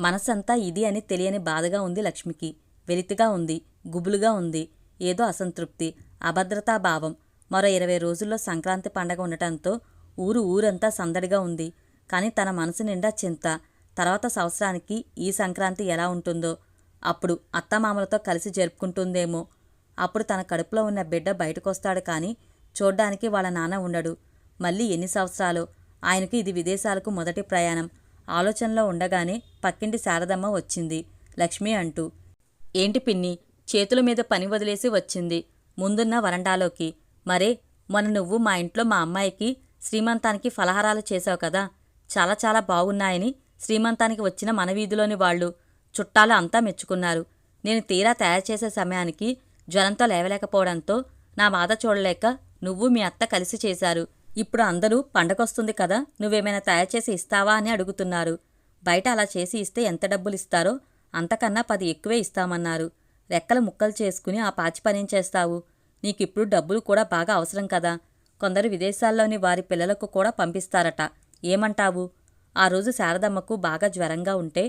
మనసంతా ఇది అని తెలియని బాధగా ఉంది లక్ష్మికి. వెలితిగా ఉంది గుబులుగా ఉంది ఏదో అసంతృప్తి అభద్రతా భావం. మరో ఇరవై రోజుల్లో సంక్రాంతి పండగ ఉండటంతో ఊరు ఊరంతా సందడిగా ఉంది. కానీ తన మనసు నిండా చింత. తర్వాత సంవత్సరానికి ఈ సంక్రాంతి ఎలా ఉంటుందో అప్పుడు అత్తమామలతో కలిసి జరుపుకుంటుందేమో. అప్పుడు తన కడుపులో ఉన్న బిడ్డ బయటకొస్తాడు కానీ చూడ్డానికి వాళ్ళ నాన్న ఉండడు. మళ్ళీ ఎన్ని సంవత్సరాలు? ఆయనకి ఇది విదేశాలకు మొదటి ప్రయాణం. ఆలోచనలో ఉండగానే పక్కింటి శారదమ్మ వచ్చింది. లక్ష్మి అంటూ ఏంటి పిన్ని చేతుల మీద పని వదిలేసి వచ్చింది. ముందున్న వరండాలోకి. మరే మొన్న నువ్వు మా ఇంట్లో మా అమ్మాయికి శ్రీమంతానికి ఫలహారాలు చేశావు కదా. చాలా చాలా బాగున్నాయని శ్రీమంతానికి వచ్చిన మన వీధిలోని వాళ్ళు చుట్టాలు అంతా మెచ్చుకున్నారు. నేను తీరా తయారు చేసే సమయానికి జ్వరంతో లేవలేకపోవడంతో నా బాధ చూడలేక నువ్వు మీ అత్త కలిసి చేశారు. ఇప్పుడు అందరూ పండగొస్తుంది కదా నువ్వేమైనా తయారు చేసి ఇస్తావా అని అడుగుతున్నారు. బయట అలా చేసి ఇస్తే ఎంత డబ్బులు ఇస్తారో అంతకన్నా పది ఎక్కువే ఇస్తామన్నారు. రెక్కలు ముక్కలు చేసుకుని ఆ పాచి పనేం చేస్తావు? నీకిప్పుడు డబ్బులు కూడా బాగా అవసరం కదా. కొందరు విదేశాల్లోని వారి పిల్లలకు కూడా పంపిస్తారట. ఏమంటావు? ఆ రోజు శారదమ్మకు బాగా జ్వరంగా ఉంటే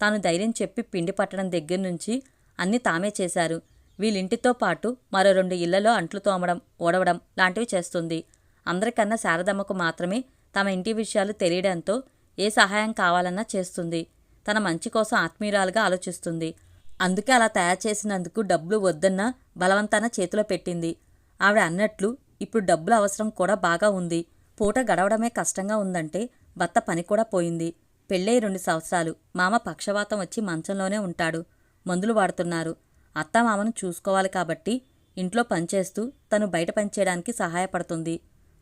తాను ధైర్యం చెప్పి పిండి పట్టడం దగ్గర నుంచి అన్నీ తామే చేశారు. వీళ్ళింటితో పాటు మరో రెండు ఇళ్ళలో అంట్లు తోమడం ఓడవడం లాంటివి చేస్తుంది. అందరికన్నా శారదమ్మకు మాత్రమే తమ ఇంటి విషయాలు తెలియడంతో ఏ సహాయం కావాలన్నా చేస్తుంది. తన మంచి కోసం ఆత్మీయురాలుగా ఆలోచిస్తుంది. అందుకే అలా తయారు చేసినందుకు డబ్బులు వద్దన్నా బలవంతాన చేతిలో పెట్టింది. ఆవిడ అన్నట్లు ఇప్పుడు డబ్బుల అవసరం కూడా బాగా ఉంది. పూట గడవడమే కష్టంగా ఉందంటే భర్త పని కూడా పోయింది. పెళ్ళై రెండు సంవత్సరాలు. మామ పక్షవాతం వచ్చి మంచంలోనే ఉంటాడు. మందులు వాడుతున్నారు. అత్తమామను చూసుకోవాలి కాబట్టి ఇంట్లో పనిచేస్తూ తను బయట పనిచేయడానికి సహాయపడుతుంది.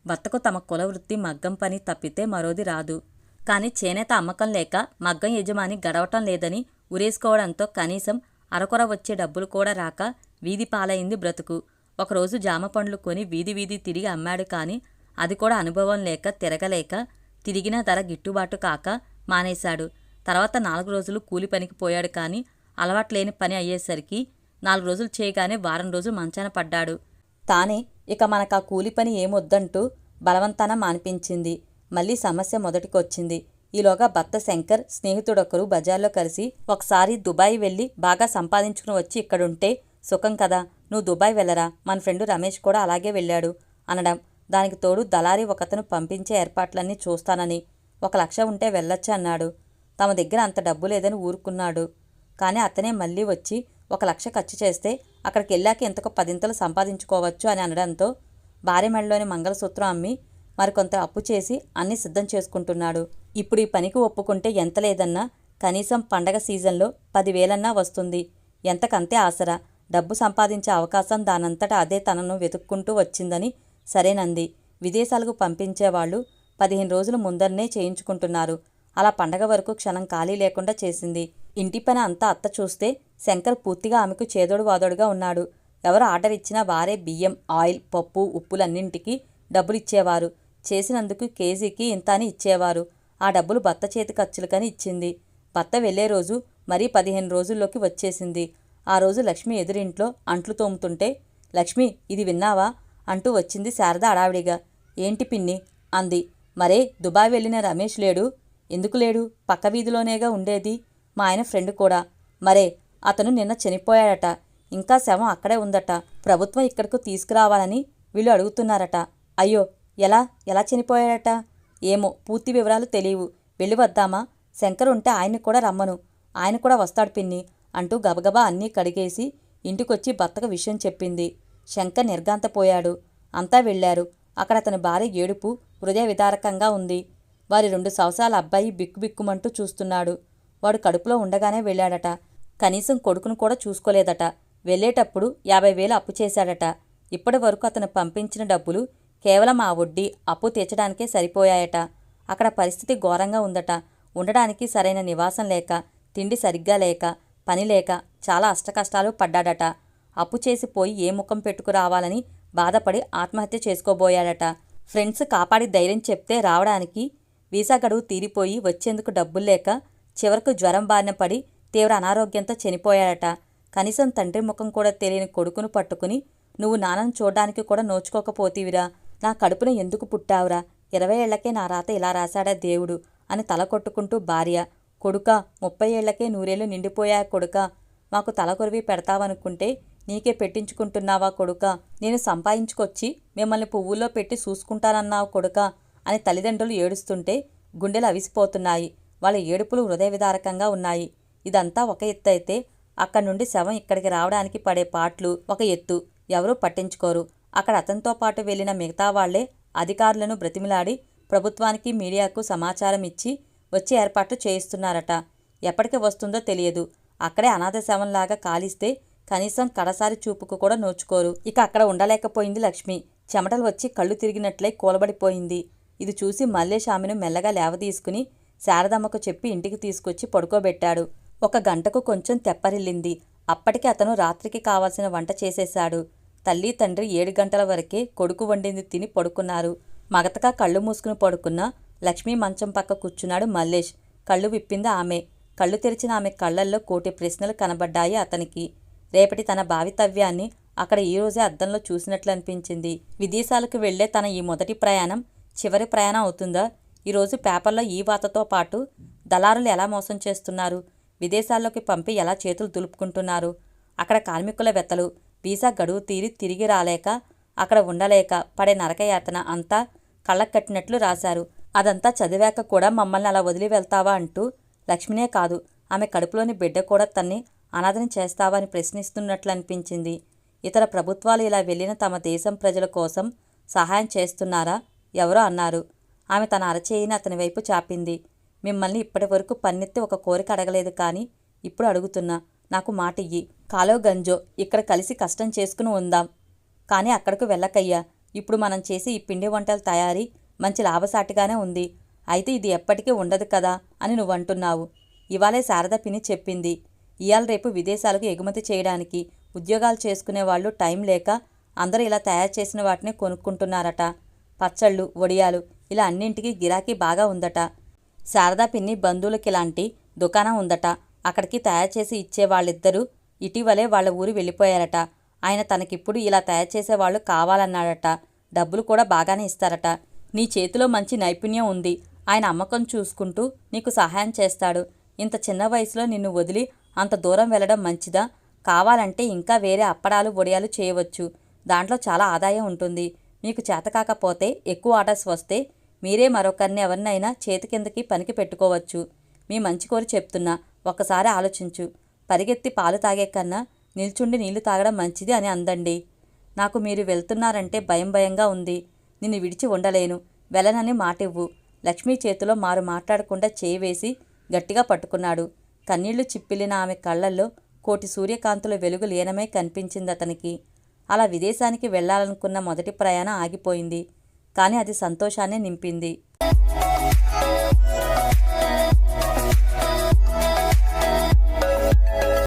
భర్తకు తమ కుల వృత్తి మగ్గం పని తప్పితే మరోది రాదు. కానీ చేనేత అమ్మకం లేక మగ్గం యజమాని గడవటం లేదని ఉరేసుకోవడంతో కనీసం అరకొర వచ్చే డబ్బులు కూడా రాక వీధి పాలైంది బ్రతుకు. ఒకరోజు జామ పండ్లు కొని వీధి వీధి తిరిగి అమ్మాడు కానీ అది కూడా అనుభవం లేక తిరగలేక తిరిగిన ధర గిట్టుబాటు కాక మానేశాడు. తర్వాత నాలుగు రోజులు కూలి పనికి పోయాడు కానీ అలవాట్లేని పని అయ్యేసరికి నాలుగు రోజులు చేయగానే వారం రోజులు మంచాన పడ్డాడు. తానే ఇక మనకు ఆ కూలి పని ఏమొద్దంటూ బలవంతాన మానిపించింది మళ్ళీ సమస్య మొదటికొచ్చింది. ఈలోగా భర్త శంకర్ స్నేహితుడొకరు బజార్లో కలిసి ఒకసారి దుబాయ్ వెళ్ళి బాగా సంపాదించుకుని వచ్చి ఇక్కడుంటే సుఖం కదా నువ్వు దుబాయ్ వెళ్ళరా? మన ఫ్రెండు రమేష్ కూడా అలాగే వెళ్ళాడు అనడం. దానికి తోడు దళారి ఒకతను పంపించే ఏర్పాట్లన్నీ చూస్తానని ఒక లక్ష ఉంటే వెళ్ళొచ్చు అన్నాడు తమ దగ్గర అంత డబ్బు లేదని ఊరుకున్నాడు. కానీ అతనే మళ్ళీ వచ్చి ఒక లక్ష ఖర్చు చేస్తే అక్కడికి వెళ్ళాక ఎంతకో పదింతలు సంపాదించుకోవచ్చు అని అనడంతో భార్య మెడలోని మంగళసూత్రం అమ్మి మరికొంత అప్పు చేసి అన్ని సిద్ధం చేసుకుంటున్నాడు. ఇప్పుడు ఈ పనికి ఒప్పుకుంటే ఎంత లేదన్నా కనీసం పండగ సీజన్లో పదివేలన్నా వస్తుంది. ఎంతకంతే ఆసరా. డబ్బు సంపాదించే అవకాశం దానంతట అదే తనను వెతుక్కుంటూ వచ్చిందని సరేనంది. విదేశాలకు పంపించేవాళ్ళు పదిహేను రోజులు ముందరనే చేయించుకుంటున్నారు. అలా పండగ వరకు క్షణం ఖాళీ లేకుండా చేసింది. ఇంటి పని అంతా అత్త చూస్తే శంకర్ పూర్తిగా ఆమెకు చేదోడు వాదోడుగా ఉన్నాడు. ఎవరు ఆర్డర్ ఇచ్చినా వారే బియ్యం ఆయిల్ పప్పు ఉప్పులన్నింటికి డబ్బులు ఇచ్చేవారు. చేసినందుకు కేజీకి ఇంత అని ఇచ్చేవారు. ఆ డబ్బులు భర్త చేతి ఖర్చులకని ఇచ్చింది. భర్త వెళ్ళే రోజు మరీ పదిహేను రోజుల్లోకి వచ్చేసింది. ఆ రోజు లక్ష్మి ఎదురింట్లో అంట్లు తోముతుంటే లక్ష్మి ఇది విన్నావా? అంటూ వచ్చింది శారద అడావిడిగా ఏంటి పిన్ని? అంది. మరే దుబాయ్ వెళ్ళిన రమేష్ లేడు? ఎందుకు లేడు? పక్క వీధిలోనేగా ఉండేది. మా ఆయన ఫ్రెండ్ కూడా. మరే అతను నిన్న చనిపోయాడట. ఇంకా శవం అక్కడే ఉందట. ప్రభుత్వం ఇక్కడకు తీసుకురావాలని వీళ్ళు అడుగుతున్నారట. అయ్యో ఎలా? ఎలా చనిపోయాడట? ఏమో పూర్తి వివరాలు తెలియవు. వెళ్ళి వద్దామా? శంకర్ ఉంటే ఆయన్ని కూడా రమ్మను. ఆయన కూడా వస్తాడు పిన్ని అంటూ గబగబా అన్నీ కడిగేసి ఇంటికొచ్చి భర్తకు విషయం చెప్పింది. శంకర్ నిర్గాంతపోయాడు అంతా వెళ్ళారు. అక్కడ అతని భార్య ఏడుపు హృదయ విదారకంగా ఉంది. వారి రెండు సంవత్సరాల అబ్బాయి బిక్కుబిక్కుమంటూ చూస్తున్నాడు. వాడు కడుపులో ఉండగానే వెళ్ళాడట. కనీసం కొడుకును కూడా చూసుకోలేదట. వెళ్ళేటప్పుడు యాభై వేలు అప్పు చేశాడట. ఇప్పటి వరకు అతను పంపించిన డబ్బులు కేవలం ఆ వడ్డీ అప్పు తీర్చడానికే సరిపోయాయట. అక్కడ పరిస్థితి ఘోరంగా ఉందట. ఉండడానికి సరైన నివాసం లేక తిండి సరిగ్గా లేక పని లేక చాలా అష్టకష్టాలు పడ్డాడట. అప్పు చేసిపోయి ఏ ముఖం పెట్టుకురావాలని బాధపడి ఆత్మహత్య చేసుకోబోయాడట. ఫ్రెండ్స్ కాపాడి ధైర్యం చెప్తే రావడానికి వీసా గడువు తీరిపోయి వచ్చేందుకు డబ్బులు లేక చివరకు జ్వరం బారిన పడి తీవ్ర అనారోగ్యంతో చనిపోయాడట. కనీసం తండ్రి ముఖం కూడా తెలియని కొడుకును పట్టుకుని నువ్వు నాన్నను చూడ్డానికి కూడా నోచుకోకపోతీవిరా. నా కడుపున ఎందుకు పుట్టావురా? ఇరవై ఏళ్ళకే నా రాత ఇలా రాశాడా దేవుడు? అని తల కొట్టుకుంటూ భార్య కొడుక ముప్పై ఏళ్ళకే నూరేళ్ళు నిండిపోయా కొడుక? మాకు తలకొరివి పెడతావనుకుంటే నీకే పెట్టించుకుంటున్నావా కొడుక? నేను సంపాదించుకొచ్చి మిమ్మల్ని పువ్వుల్లో పెట్టి చూసుకుంటానన్నావు కొడుక? అని తల్లిదండ్రులు ఏడుస్తుంటే గుండెలు అవిసిపోతున్నాయి. వాళ్ళ ఏడుపులు హృదయ విదారకంగా ఉన్నాయి. ఇదంతా ఒక ఎత్తు అయితే అక్కడి నుండి శవం ఇక్కడికి రావడానికి పడే పాట్లు ఒక ఎత్తు. ఎవరూ పట్టించుకోరు. అక్కడ అతనితో పాటు వెళ్ళిన మిగతా వాళ్ళే అధికారులను బ్రతిమిలాడి ప్రభుత్వానికి మీడియాకు సమాచారం ఇచ్చి వచ్చే ఏర్పాట్లు చేయిస్తున్నారట. ఎప్పటికి వస్తుందో తెలియదు. అక్కడే అనాథ శవంలాగా కాలిస్తే కనీసం కడసారి చూపుకు కూడా నోచుకోరు. ఇక అక్కడ ఉండలేకపోయింది లక్ష్మి. చెమటలు వచ్చి కళ్ళు తిరిగినట్లై కూలబడిపోయింది. ఇది చూసి మల్లేష్ ఆమెను మెల్లగా లేవదీసుకుని శారదమ్మకు చెప్పి ఇంటికి తీసుకొచ్చి పడుకోబెట్టాడు. ఒక గంటకు కొంచెం తెప్పరిల్లింది. అప్పటికి అతను రాత్రికి కావాల్సిన వంట చేసేశాడు. తల్లి తండ్రి ఏడు గంటల వరకే కొడుకు వండింది తిని పడుకున్నారు. మగతగా కళ్ళు మూసుకుని పడుకున్న లక్ష్మీ మంచం పక్క కూర్చున్నాడు మల్లేష్. కళ్ళు విప్పింది ఆమె. కళ్ళు తెరిచిన ఆమె కళ్ళల్లో కోటి ప్రశ్నలు కనబడ్డాయి అతనికి. రేపటి తన భావితవ్యాన్ని అక్కడ ఈ రోజే అద్దంలో చూసినట్లు అనిపించింది. విదేశాలకు వెళ్ళే తన ఈ మొదటి ప్రయాణం చివరి ప్రయాణం అవుతుందా? ఈరోజు పేపర్లో ఈ వార్తతో పాటు దళారులు ఎలా మోసం చేస్తున్నారు విదేశాల్లోకి పంపి ఎలా చేతులు దులుపుకుంటున్నారు అక్కడ కార్మికుల వెత్తలు వీసా గడువు తీరి తిరిగి రాలేక అక్కడ ఉండలేక పడే నరకయాతన అంతా కళ్ళకు కట్టినట్లు రాశారు. అదంతా చదివాక కూడా మమ్మల్ని అలా వదిలి వెళ్తావా అంటూ లక్ష్మినే కాదు ఆమె కడుపులోని బిడ్డ కూడా తన్ని అనాథని చేస్తావా అని ప్రశ్నిస్తున్నట్లు అనిపించింది. ఇతర ప్రభుత్వాలు ఇలా వెళ్ళిన తమ దేశం ప్రజల కోసం సహాయం చేస్తున్నారా? ఎవరో అన్నారు. ఆమె తన అరచేయిని అతని వైపు చాపింది. మిమ్మల్ని ఇప్పటి వరకు పన్నెత్తి ఒక కోరిక అడగలేదు కానీ ఇప్పుడు అడుగుతున్నా. నాకు మాట ఇయ్యి. కాలో గంజో ఇక్కడ కలిసి కష్టం చేసుకుని ఉందాం. కానీ అక్కడకు వెళ్ళకయ్యా. ఇప్పుడు మనం చేసే ఈ పిండి వంటల తయారీ మంచి లాభసాటిగానే ఉంది. అయితే ఇది ఎప్పటికీ ఉండదు కదా అని నువ్వంటున్నావు. ఇవాళే శారద పిని చెప్పింది. ఇవాళ రేపు విదేశాలకు ఎగుమతి చేయడానికి ఉద్యోగాలు చేసుకునే వాళ్ళు టైం లేక అందరూ ఇలా తయారు చేసిన వాటిని కొనుక్కుంటున్నారట. పచ్చళ్ళు వడియాలు ఇలా అన్నింటికి గిరాకీ బాగా ఉందట. శారదా పిన్ని బంధువులకి ఇలాంటి దుకాణం ఉందట. అక్కడికి తయారు చేసి ఇచ్చే వాళ్ళిద్దరూ ఇటీవలే వాళ్ళ ఊరు వెళ్ళిపోయారట. ఆయన తనకిప్పుడు ఇలా తయారు చేసేవాళ్ళు కావాలన్నాడట. డబ్బులు కూడా బాగానే ఇస్తారట. నీ చేతిలో మంచి నైపుణ్యం ఉంది. ఆయన అమ్మకం చూసుకుంటూ నీకు సహాయం చేస్తాడు. ఇంత చిన్న వయసులో నిన్ను వదిలి అంత దూరం వెళ్ళడం మంచిదా? కావాలంటే ఇంకా వేరే అప్పడాలు వడియాలు చేయవచ్చు. దాంట్లో చాలా ఆదాయం ఉంటుంది. మీకు చేతకాకపోతే ఎక్కువ ఆర్డర్స్ వస్తే మీరే మరొకరిని ఎవరినైనా చేతి కిందకి పనికి పెట్టుకోవచ్చు. మీ మంచి కోరి చెప్తున్నా ఒకసారి ఆలోచించు. పరిగెత్తి పాలు తాగే కన్నా నిల్చుండి నీళ్ళు తాగడం మంచిది అని అందండి. నాకు మీరు వెళ్తున్నారంటే భయం భయంగా ఉంది. నిన్ను విడిచి ఉండలేను. వెళ్ళనని మాటివ్వు. లక్ష్మీ చేతిలో మారు మాట్లాడకుండా చేయి వేసి గట్టిగా పట్టుకున్నాడు. కన్నీళ్ళు చిప్పిల్లిన ఆమె కళ్ళల్లో కోటి సూర్యకాంతుల వెలుగు లీనమై కనిపించింది అతనికి. అలా విదేశానికి వెళ్ళాలనుకున్న మొదటి ప్రయాణం ఆగిపోయింది. కానీ అది సంతోషాన్నే నింపింది.